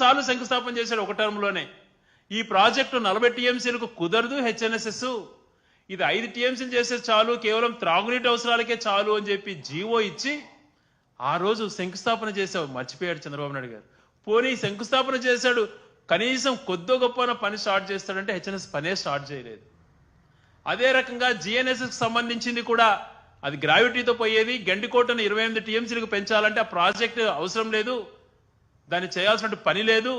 సార్లు శంకుస్థాపన చేశాడు ఒక టర్మ్లోనే. ఈ ప్రాజెక్టు నలభై టీఎంసీలకు కుదరదు హెచ్ఎన్ఎస్ఎస్. ఇది ఐదు టీఎంసీలు చేస్తే చాలు కేవలం త్రాగునీటి అవసరాలకే చాలు అని చెప్పి జీవో ఇచ్చి ఆ రోజు శంకుస్థాపన చేశావు మర్చిపోయాడు చంద్రబాబు నాయుడు గారు. పోనీ శంకుస్థాపన చేశాడు కనీసం కొద్దో గొప్పన పని స్టార్ట్ చేస్తాడంటే హెచ్ఎన్ఎస్ పనే స్టార్ట్ చేయలేదు. అదే రకంగా జిఎన్ఎస్ఎస్ సంబంధించింది కూడా అది గ్రావిటీతో పోయేది గండికోటను ఇరవై ఎనిమిది టీఎంసీలకు పెంచాలంటే ఆ ప్రాజెక్ట్ అవసరం లేదు. దాన్ని చేయాల్సిన పని లేదు.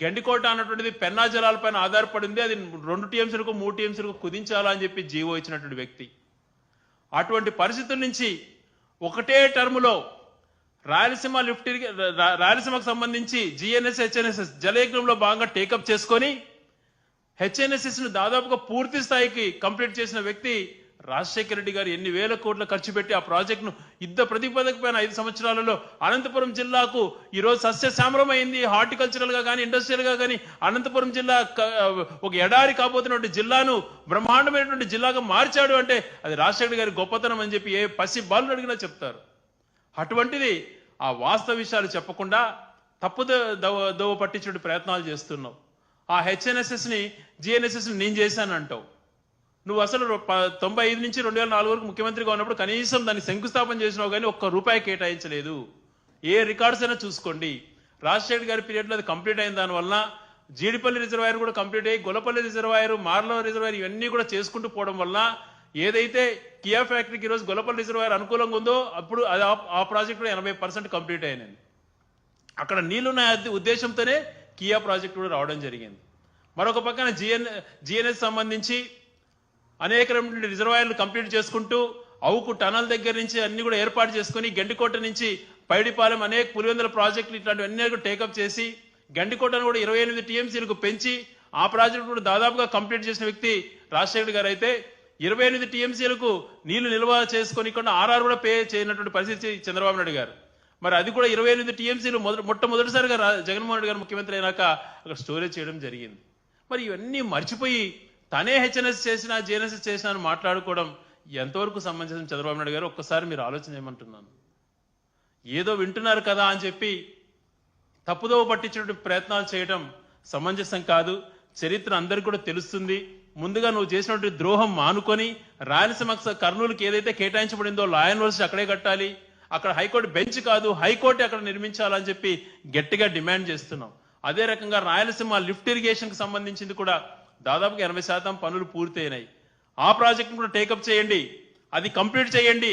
గండికోట అన్నటువంటిది పెన్నా జలాలపైన ఆధారపడింది. అది రెండు టీఎంసీలకు మూడు టీఎంసీలకు కుదించాలా అని చెప్పి జీవో ఇచ్చినటువంటి వ్యక్తి. అటువంటి పరిస్థితుల నుంచి ఒకటే టర్ములో రాయలసీమ లిఫ్ట్ రాయలసీమకు సంబంధించి జిఎన్ఎస్ హెచ్ఎన్ఎస్ఎస్ జలయజ్ఞంలో భాగంగా టేకప్ చేసుకొని హెచ్ఎన్ఎస్ఎస్ను దాదాపుగా పూర్తి స్థాయికి కంప్లీట్ చేసిన వ్యక్తి రాజశేఖర రెడ్డి గారు ఎన్ని వేల కోట్ల ఖర్చు పెట్టి ఆ ప్రాజెక్టును యుద్ధ ప్రతిపాదక పైన ఐదు సంవత్సరాలలో అనంతపురం జిల్లాకు ఈరోజు సస్యశామరం అయింది హార్టికల్చరల్గా కానీ ఇండస్ట్రియల్గా కానీ అనంతపురం జిల్లా ఒక ఎడారి కాబోతున్నటువంటి జిల్లాను బ్రహ్మాండమైనటువంటి జిల్లాగా మార్చాడు అంటే అది రాజశేఖర గారి గొప్పతనం అని చెప్పి ఏ పసి బాలు అడిగినా చెప్తారు. అటువంటిది ఆ వాస్తవ విషయాలు చెప్పకుండా తప్పు దవ దోవ పట్టించే ప్రయత్నాలు చేస్తున్నావు. ఆ హెచ్ఎన్ఎస్ఎస్ని జిఎన్ఎస్ఎస్ని నేను చేశాను అంటావు నువ్వు అసలు తొంభై ఐదు నుంచి రెండు వేల నాలుగు వరకు ముఖ్యమంత్రిగా ఉన్నప్పుడు కనీసం దాన్ని శంకుస్థాపన చేసినావు కానీ ఒక్క రూపాయి కేటాయించలేదు. ఏ రికార్డ్స్ అయినా చూసుకోండి. రాజశేఖర్ గారి పీరియడ్లో అది కంప్లీట్ అయిన దానివల్ల జీడిపల్లి రిజర్వాయర్ కూడా కంప్లీట్ అయ్యి గొలపల్లి రిజర్వాయర్ మార్లో రిజర్వాయర్ ఇవన్నీ కూడా చేసుకుంటూ పోవడం వల్ల ఏదైతే కియా ఫ్యాక్టరీకి ఈరోజు గొలపల్లి రిజర్వాయర్ అనుకూలంగా ఉందో అప్పుడు అది ఆ- ప్రాజెక్టు ప్రాజెక్ట్ కూడా ఎనభై పర్సెంట్ కంప్లీట్ అయినాయి. అక్కడ నీళ్ళున్న ఉద్దేశంతోనే కియా ప్రాజెక్ట్ కూడా రావడం జరిగింది. మరొక పక్కన జిఎన్ జిఎన్ఎస్ సంబంధించి అనేక రిజర్వాయర్లు కంప్లీట్ చేసుకుంటూ అవుకు టనల్ దగ్గర నుంచి అన్ని కూడా ఏర్పాటు చేసుకుని గండికోట నుంచి పైడిపాలెం అనేక పులివెందుల ప్రాజెక్టులు ఇట్లాంటివన్నీ కూడా టేకప్ చేసి గండికోటను కూడా ఇరవై ఎనిమిది టీఎంసీలకు పెంచి ఆ ప్రాజెక్టు కూడా దాదాపుగా కంప్లీట్ చేసిన వ్యక్తి రాజశేఖర్ గారు అయితే ఇరవై ఎనిమిది టీఎంసీలకు నీళ్ళు నిల్వ చేసుకొని ఇక్కడ ఆర్ఆర్ కూడా పే చేయనటువంటి పరిస్థితి చంద్రబాబు నాయుడు గారు. మరి అది కూడా ఇరవై ఎనిమిది టీఎంసీలు మొదటి మొట్టమొదటిసారిగా జగన్మోహన్ రెడ్డి గారు ముఖ్యమంత్రి అయినాక అక్కడ స్టోరేజ్ చేయడం జరిగింది. మరి ఇవన్నీ మర్చిపోయి తనే హెచ్ఎన్ఎస్ చేసినా జేఎన్ఎస్ చేసినా అని మాట్లాడుకోవడం ఎంతవరకు సంబంధించిన చంద్రబాబు నాయుడు గారు? ఒక్కసారి మీరు ఆలోచన చేయమంటున్నాను. ఏదో వింటున్నారు కదా అని చెప్పి తప్పుదోవ పట్టించినటువంటి ప్రయత్నాలు చేయడం సమంజసం కాదు. చరిత్ర అందరికీ కూడా తెలుస్తుంది. ముందుగా నువ్వు చేసినటువంటి ద్రోహం మానుకొని రాయలసీమ కర్నూలుకి ఏదైతే కేటాయించబడిందో లా యూనివర్సిటీ అక్కడే కట్టాలి. అక్కడ హైకోర్టు బెంచ్ కాదు హైకోర్టు అక్కడ నిర్మించాలని చెప్పి గట్టిగా డిమాండ్ చేస్తున్నాం. అదే రకంగా రాయలసీమ లిఫ్ట్ ఇరిగేషన్కి సంబంధించింది కూడా దాదాపుగా ఎనభై శాతం పనులు పూర్తయినాయి. ఆ ప్రాజెక్టును కూడా టేకప్ చేయండి. అది కంప్లీట్ చేయండి.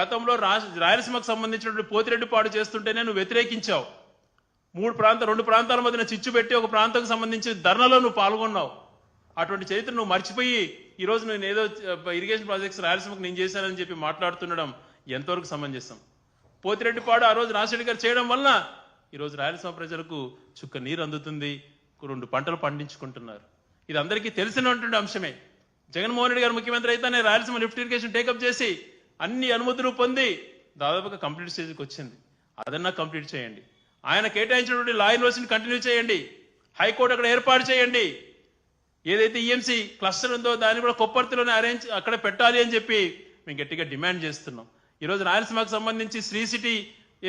గతంలో రాయలసీమకు సంబంధించినటువంటి పోతిరెడ్డిపాడు చేస్తుంటేనే నువ్వు వ్యతిరేకించావు. మూడు ప్రాంతాలు రెండు ప్రాంతాల మధ్యన చిచ్చు పెట్టి ఒక ప్రాంతంకు సంబంధించి ధర్నలో నువ్వు పాల్గొన్నావు. అటువంటి చరిత్ర నువ్వు మర్చిపోయి ఈరోజు నేను ఏదో ఇరిగేషన్ ప్రాజెక్ట్స్ రాయలసీమకు నేను చేశానని చెప్పి మాట్లాడుతుండడం ఎంతవరకు సమంజసం? పోతిరెడ్డిపాడు ఆ రోజు రాజశేఖర్ గారు చేయడం వలన ఈరోజు రాయలసీమ ప్రజలకు చుక్క నీరు అందుతుంది రెండు పంటలు పండించుకుంటున్నారు. ఇది అందరికీ తెలిసినటువంటి అంశమే. జగన్మోహన్ రెడ్డి గారు ముఖ్యమంత్రి అయితేనే రాయలసీమ లిఫ్ట్ ఇరిగేషన్ టేకప్ చేసి అన్ని అనుమతులు పొంది దాదాపుగా కంప్లీట్ స్టేజ్కి వచ్చింది. అదన్నా కంప్లీట్ చేయండి. ఆయన కేటాయించినటువంటి లా యూనివర్సిటీని కంటిన్యూ చేయండి. హైకోర్టు అక్కడ ఏర్పాటు చేయండి. ఏదైతే ఈఎంసీ క్లస్టర్ ఉందో దాన్ని కూడా కొప్పర్తిలోనే అరేంజ్ అక్కడ పెట్టాలి అని చెప్పి మేము గట్టిగా డిమాండ్ చేస్తున్నాం. ఈరోజు రాయలసీమకు సంబంధించి శ్రీ సిటీ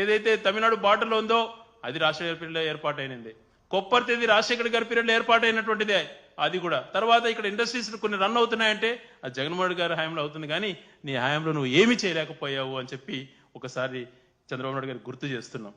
ఏదైతే తమిళనాడు బార్డర్లో ఉందో అది రాష్ట్ర పీరియడ్లో ఏర్పాటైనది కొప్పర్తిది రాజశేఖర్ గారి పీరియడ్లో ఏర్పాటైనటువంటిదే. అది కూడా. తర్వాత ఇక్కడ ఇండస్ట్రీస్ కొన్ని రన్ అవుతున్నాయంటే అది జగన్మోహన్ గారి హయాంలో అవుతుంది కానీ నీ హయాంలో నువ్వు ఏమి చేయలేకపోయావు అని చెప్పి ఒకసారి చంద్రబాబు నాయుడు గారికి గుర్తు చేస్తున్నాం.